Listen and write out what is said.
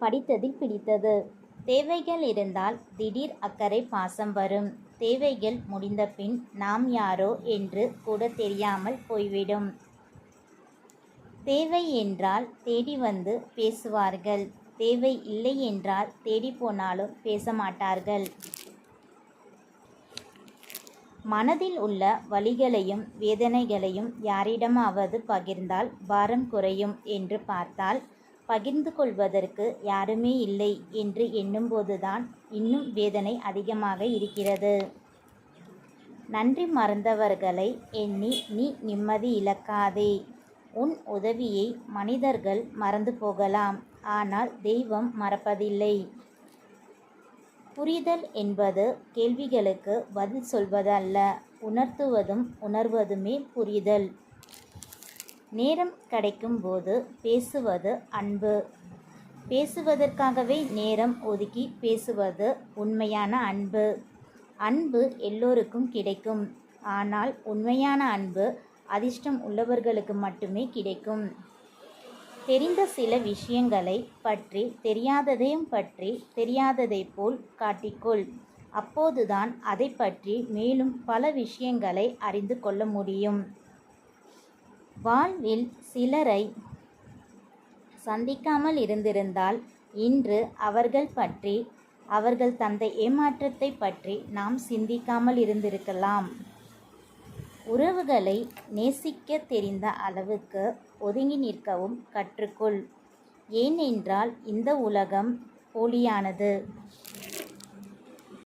படித்ததில் பிடித்தது. தேவைகள் இருந்தால் திடீர் அக்கறை பாசம் வரும். தேவைகள் முடிந்தபின் நாம் யாரோ என்று கூட தெரியாமல் போய்விடும். தேவை என்றால் தேடி வந்து பேசுவார்கள். தேவை இல்லை என்றால் தேடி போனாலும் பேச மாட்டார்கள். மனதில் உள்ள வலிகளையும் வேதனைகளையும் யாரிடமாவது பகிர்ந்தால் பாரம் குறையும் என்று பார்த்தால் பகிர்ந்து கொள்வதற்கு யாருமே இல்லை என்று எண்ணும்போதுதான் இன்னும் வேதனை அதிகமாக இருக்கிறது. நன்றி மறந்தவர்களை எண்ணி நீ நிம்மதி இழக்காதே. உன் உதவியை மனிதர்கள் மறந்து போகலாம். ஆனால் தெய்வம் மறப்பதில்லை. புரிதல் என்பது கேள்விகளுக்கு பதில் சொல்வதல்ல. உணர்த்துவதும் உணர்வதுமே புரிதல். நேரம் கிடைக்கும் போது பேசுவது அன்பு. பேசுவதற்காகவே நேரம் ஒதுக்கி பேசுவது உண்மையான அன்பு. அன்பு எல்லோருக்கும் கிடைக்கும். ஆனால் உண்மையான அன்பு அதிர்ஷ்டம் உள்ளவர்களுக்கு மட்டுமே கிடைக்கும். தெரிந்த சில விஷயங்களை பற்றி தெரியாததையும் பற்றி தெரியாததைப் போல் காட்டிக்கொள். அப்போதுதான் அதை பற்றி மேலும் பல விஷயங்களை அறிந்து கொள்ள முடியும். வாழ்வில் சிலரை சந்திக்காமல் இருந்திருந்தால் இன்று அவர்கள் பற்றி அவர்கள் தந்த ஏமாற்றத்தை பற்றி நாம் சிந்திக்காமல் இருந்திருக்கலாம். உறவுகளை நேசிக்க தெரிந்த அளவுக்கு ஒதுங்கி நிற்கவும் கற்றுக்கொள். ஏனென்றால் இந்த உலகம் போலியானது.